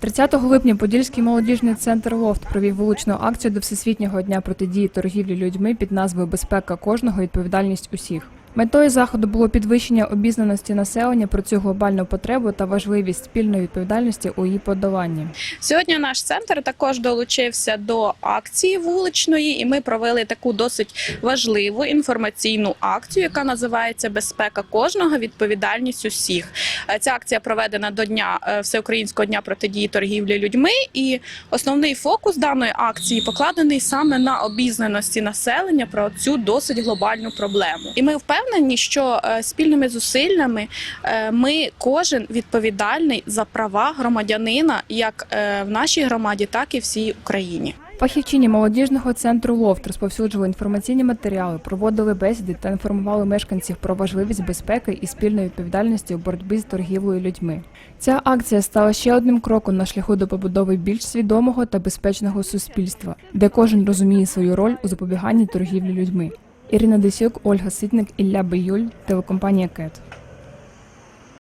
30 липня Подільський молодіжний центр Лофт провів вуличну акцію до Всесвітнього дня протидії торгівлі людьми під назвою Безпека кожного, відповідальність усіх. Метою заходу було підвищення обізнаності населення про цю глобальну потребу та важливість спільної відповідальності у її подоланні. Сьогодні наш центр також долучився до акції вуличної, і ми провели таку досить важливу інформаційну акцію, яка називається Безпека кожного, відповідальність усіх. Е, Ця акція проведена до дня е, всеукраїнського дня протидії торгівлі людьми. І основний фокус даної акції покладений саме на обізнаності населення про цю досить глобальну проблему. І ми впевнені, що е, спільними зусиллями е, ми кожен відповідальний за права громадянина, як е, в нашій громаді, так і всій Україні. Фахівчині молодіжного центру Лофт розповсюджували інформаційні матеріали, проводили бесіди та інформували мешканців про важливість безпеки і спільної відповідальності у боротьбі з торгівлею людьми. Ця акція стала ще одним кроком на шляху до побудови більш свідомого та безпечного суспільства, де кожен розуміє свою роль у запобіганні торгівлі людьми. Ірина Десюк, Ольга Ситник, Ілля Биюль, телекомпанія КЕТ.